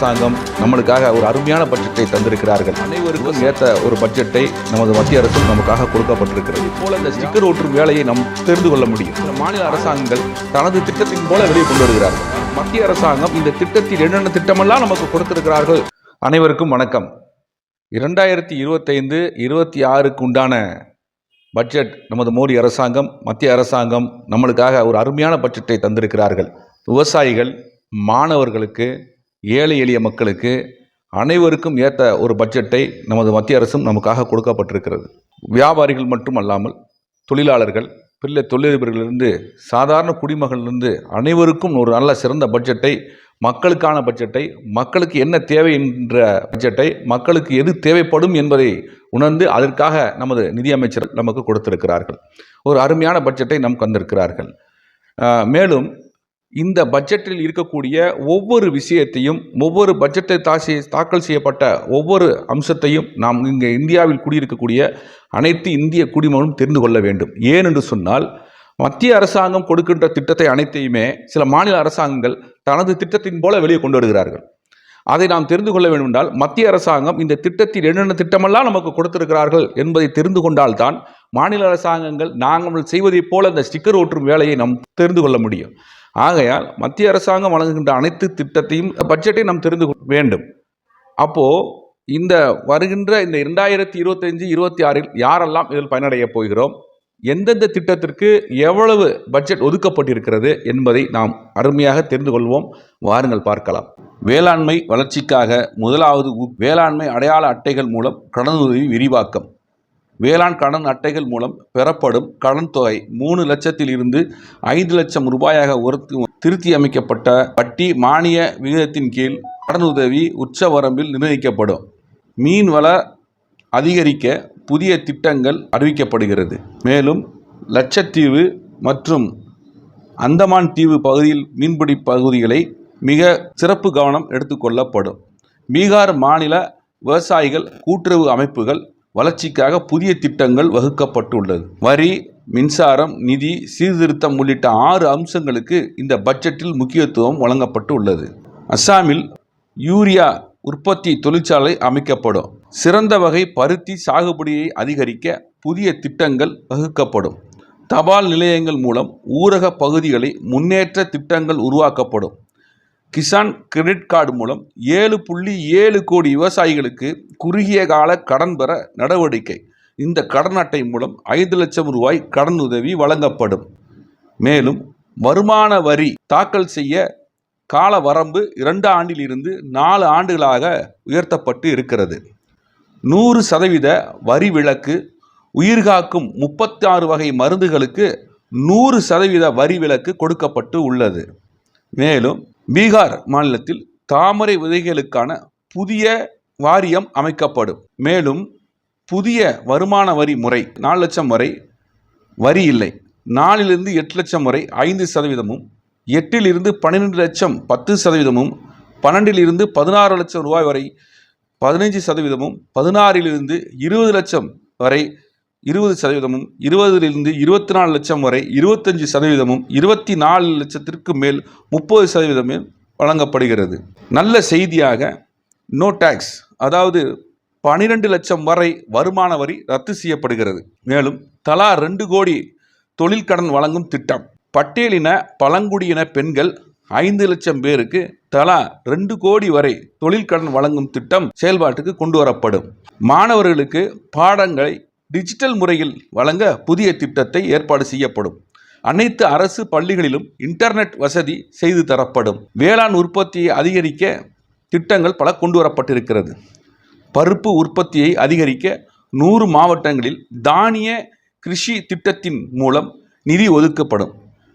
அரசாங்கம் நம்மளுக்காக ஒரு அருமையான பட்ஜெட்டை தந்திருக்கிறார்கள். அனைவருக்கும் ஏற்ற ஒரு பட்ஜெட்டை நமது மத்திய அரசும் நமக்காக கொடுக்கப்பட்டிருக்கிறது. போல இந்த ஸ்டிக்கர் ஓட்டும் வேலையை நாம் தெரிந்து கொள்ள முடியும். மாநில அரசாங்கங்கள் தனது திட்டத்தின் போல வெளியே கொண்டு வருகிறார்கள். மத்திய அரசாங்கம் இந்த திட்டத்தில் என்னென்ன திட்டமெல்லாம் நமக்கு கொடுத்திருக்கிறார்கள்? அனைவருக்கும் வணக்கம். இரண்டாயிரத்தி இருபத்தைந்து இருபத்தி ஆறுக்கு உண்டான பட்ஜெட் நமது மோடி அரசாங்கம் மத்திய அரசாங்கம் நம்மளுக்காக ஒரு அருமையான பட்ஜெட்டை தந்திருக்கிறார்கள். விவசாயிகள் மாணவர்களுக்கு ஏழை எளிய மக்களுக்கு அனைவருக்கும் ஏற்ற ஒரு பட்ஜெட்டை நமது மத்திய அரசும் நமக்காக கொடுக்கப்பட்டிருக்கிறது. வியாபாரிகள் மட்டும் அல்லாமல் தொழிலாளர்கள் பிள்ளை தொழிலதிபர்களிலிருந்து சாதாரண குடிமகளிலிருந்து அனைவருக்கும் ஒரு நல்ல சிறந்த பட்ஜெட்டை மக்களுக்கான பட்ஜெட்டை மக்களுக்கு என்ன தேவை என்ற பட்ஜெட்டை மக்களுக்கு எது தேவைப்படும் என்பதை உணர்ந்து அதற்காக நமது நிதியமைச்சர் நமக்கு கொடுத்திருக்கிறார்கள். ஒரு அருமையான பட்ஜெட்டை நம் தந்திருக்கிறார்கள். மேலும் இந்த பட்ஜெட்டில் இருக்கக்கூடிய ஒவ்வொரு விஷயத்தையும் ஒவ்வொரு பட்ஜெட்டை தாசி தாக்கல் செய்யப்பட்ட ஒவ்வொரு அம்சத்தையும் நாம் இங்கே இந்தியாவில் குடியிருக்கக்கூடிய அனைத்து இந்திய குடிமகனும் தெரிந்து கொள்ள வேண்டும். ஏன் என்று சொன்னால் மத்திய அரசாங்கம் கொடுக்கின்ற திட்டத்தை அனைத்தையுமே சில மாநில அரசாங்கங்கள் தனது திட்டத்தின் போல வெளியே கொண்டு வருகிறார்கள். அதை நாம் தெரிந்து கொள்ள வேண்டும் என்றால் மத்திய அரசாங்கம் இந்த திட்டத்தில் என்னென்ன திட்டமெல்லாம் நமக்கு கொடுத்திருக்கிறார்கள் என்பதை தெரிந்து கொண்டால்தான் மாநில அரசாங்கங்கள் நாங்கள் செய்வதைப் போல அந்த ஸ்டிக்கர் ஓட்டும் வேலையை நாம் தெரிந்து கொள்ள முடியும். ஆகையால் மத்திய அரசாங்கம் வழங்குகின்ற அனைத்து திட்டத்தையும் பட்ஜெட்டை நாம் தெரிந்து கொள்ள வேண்டும். அப்போது இந்த வருகின்ற இந்த இரண்டாயிரத்தி இருபத்தஞ்சு இருபத்தி ஆறில் யாரெல்லாம் இதில் பயனடைய போகிறோம்? எந்தெந்த திட்டத்திற்கு எவ்வளவு பட்ஜெட் ஒதுக்கப்பட்டிருக்கிறது என்பதை நாம் அருமையாக தெரிந்து கொள்வோம். வாருங்கள் பார்க்கலாம். வேளாண்மை வளர்ச்சிக்காக முதலாவது வேளாண்மை அடையாள அட்டைகள் மூலம் கடனுதவி விரிவாக்கம். வேளாண் கடன் அட்டைகள் மூலம் பெறப்படும் கடன் தொகை மூணு லட்சத்தில் இருந்து ஐந்து லட்சம் ரூபாயாக உயர்த்தி திருத்தி அமைக்கப்பட்ட வட்டி மானிய விகிதத்தின் கீழ் கடனுதவி உச்சவரம்பில் நிர்ணயிக்கப்படும். மீன்வள அதிகரிக்க புதிய திட்டங்கள் அறிவிக்கப்படுகிறது. மேலும் லட்சத்தீவு மற்றும் அந்தமான் தீவு பகுதியில் மீன்பிடி பகுதிகளை மிக சிறப்பு கவனம் எடுத்துக்கொள்ளப்படும் பீகார் மாநில விவசாயிகள் கூட்டுறவு அமைப்புகள் வளர்ச்சிக்காக புதிய திட்டங்கள் வகுக்கப்பட்டுள்ளது. வரி மின்சாரம் நிதி சீர்திருத்தம் உள்ளிட்ட ஆறு அம்சங்களுக்கு இந்த பட்ஜெட்டில் முக்கியத்துவம் வழங்கப்பட்டு உள்ளது அஸ்ஸாமில் யூரியா உற்பத்தி தொழிற்சாலை அமைக்கப்படும். சிறந்த வகை பருத்தி சாகுபடியை அதிகரிக்க புதிய திட்டங்கள் வகுக்கப்படும். தபால் நிலையங்கள் மூலம் ஊரக பகுதிகளை முன்னேற்ற திட்டங்கள் உருவாக்கப்படும். கிசான் கிரெடிட் கார்டு மூலம் ஏழு புள்ளி ஏழு கோடி விவசாயிகளுக்கு குறுகிய கால கடன் பெற நடவடிக்கை. இந்த கடன் அட்டை மூலம் ஐந்து லட்சம் ரூபாய் கடன் உதவி வழங்கப்படும். மேலும் வருமான வரி தாக்கல் செய்ய கால வரம்பு இரண்டு ஆண்டிலிருந்து நாலு ஆண்டுகளாக உயர்த்தப்பட்டு இருக்கிறது. நூறு சதவீத வரி விலக்கு உயிர்காக்கும் முப்பத்தி ஆறு வகை மருந்துகளுக்கு நூறு சதவீத வரி விலக்கு கொடுக்கப்பட்டு உள்ளது. மேலும் பீகார் மாநிலத்தில் தாமரை விதைகளுக்கான புதிய வாரியம் அமைக்கப்படும். மேலும் புதிய வருமான வரி முறை நாலு லட்சம் வரை வரி இல்லை. நாலிலிருந்து எட்டு லட்சம் வரை ஐந்து சதவீதமும் எட்டிலிருந்து பன்னிரெண்டு லட்சம் பத்து சதவீதமும் பன்னெண்டிலிருந்து பதினாறு லட்சம் ரூபாய் வரை பதினைஞ்சு சதவீதமும் பதினாறிலிருந்து இருபது லட்சம் வரை இருபது சதவீதமும் இருபதிலிருந்து இருபத்தி நாலு லட்சம் வரை இருபத்தஞ்சு சதவீதமும் இருபத்தி நாலு லட்சத்திற்கு மேல் முப்பது சதவீதமும் வழங்கப்படுகிறது. நல்ல செய்தியாக நோ டேக்ஸ் அதாவது பனிரெண்டு லட்சம் வரை வருமான வரி ரத்து செய்யப்படுகிறது. மேலும் தலா ரெண்டு கோடி தொழில் கடன் வழங்கும் திட்டம். பட்டியலின பழங்குடியின பெண்கள் ஐந்து லட்சம் பேருக்கு தலா ரெண்டு கோடி வரை தொழில் கடன் வழங்கும் திட்டம் செயல்பாட்டுக்கு கொண்டு வரப்படும். மாணவர்களுக்கு பாடங்களை டிஜிட்டல் முறையில் வழங்க புதிய திட்டத்தை ஏற்பாடு செய்யப்படும். அனைத்து அரசு பள்ளிகளிலும் இன்டர்நெட் வசதி செய்து தரப்படும். வேளாண் உற்பத்தியை அதிகரிக்க திட்டங்கள் பல கொண்டு வரப்பட்டிருக்கிறது. பருப்பு உற்பத்தியை அதிகரிக்க நூறு மாவட்டங்களில் தானிய கிருஷி திட்டத்தின் மூலம் நிதி ஒதுக்கப்படும்.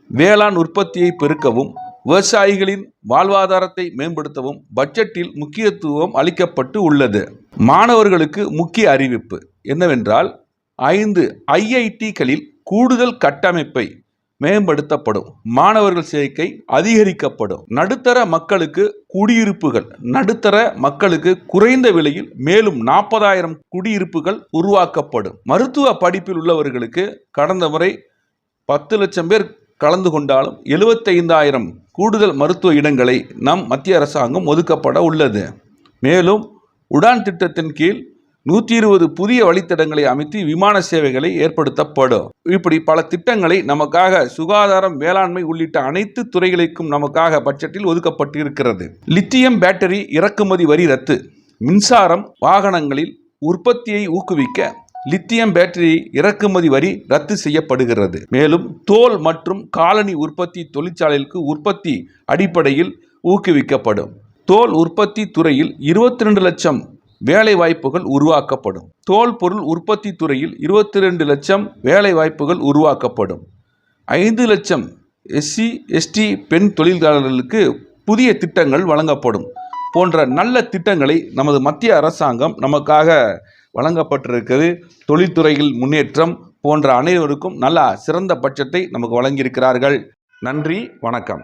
வேளாண் உற்பத்தியை பெருக்கவும் விவசாயிகளின் வாழ்வாதாரத்தை மேம்படுத்தவும் பட்ஜெட்டில் முக்கியத்துவம் அளிக்கப்பட்டு உள்ளது. மாணவர்களுக்கு முக்கிய அறிவிப்பு என்னவென்றால் ஐந்து ஐஐடிகளில் கூடுதல் கட்டமைப்பை மேம்படுத்தப்படும். மாணவர்கள் சேர்க்கை அதிகரிக்கப்படும். நடுத்தர மக்களுக்கு குடியிருப்புகள் நடுத்தர மக்களுக்கு குறைந்த விலையில் மேலும் நாற்பதாயிரம் குடியிருப்புகள் உருவாக்கப்படும். மருத்துவ படிப்பில் உள்ளவர்களுக்கு கடந்த முறை பத்து லட்சம் பேர் கலந்து கொண்டாலும் எழுபத்தைந்தாயிரம் கூடுதல் மருத்துவ இடங்களை நம் மத்திய அரசாங்கம் ஒதுக்கப்பட உள்ளது. மேலும் உடான் திட்டத்தின் கீழ் நூற்றி இருபது புதிய வழித்தடங்களை அமைத்து விமான சேவைகளை ஏற்படுத்தப்படும். இப்படி பல திட்டங்களை நமக்காக சுகாதாரம் வேளாண்மை உள்ளிட்ட அனைத்து துறைகளுக்கும் நமக்காக பட்ஜெட்டில் ஒதுக்கப்பட்டு இருக்கிறது லித்தியம் பேட்டரி இறக்குமதி வரி ரத்து. மின்சாரம் வாகனங்களில் உற்பத்தியை ஊக்குவிக்க லித்தியம் பேட்டரி இறக்குமதி வரி ரத்து செய்யப்படுகிறது. மேலும் தோல் மற்றும் காலனி உற்பத்தி தொழிற்சாலைகளுக்கு உற்பத்தி அடிப்படையில் ஊக்குவிக்கப்படும். தோல் உற்பத்தி துறையில் இருபத்தி ரெண்டு லட்சம் வேலை வாய்ப்புகள் உருவாக்கப்படும். தோல் பொருள் உற்பத்தி துறையில் இருபத்தி ரெண்டு லட்சம் வேலை வாய்ப்புகள் உருவாக்கப்படும். ஐந்து லட்சம் எஸ்சி எஸ்டி பெண் தொழிலாளர்களுக்கு புதிய திட்டங்கள் வழங்கப்படும் போன்ற நல்ல திட்டங்களை நமது மத்திய அரசாங்கம் நமக்காக வழங்கப்பட்டிருக்கிறது. தொழில்துறையில் முன்னேற்றம் போன்ற அனைவருக்கும் நல்ல சிறந்த பட்சத்தை நமக்கு வழங்கியிருக்கிறார்கள். நன்றி வணக்கம்.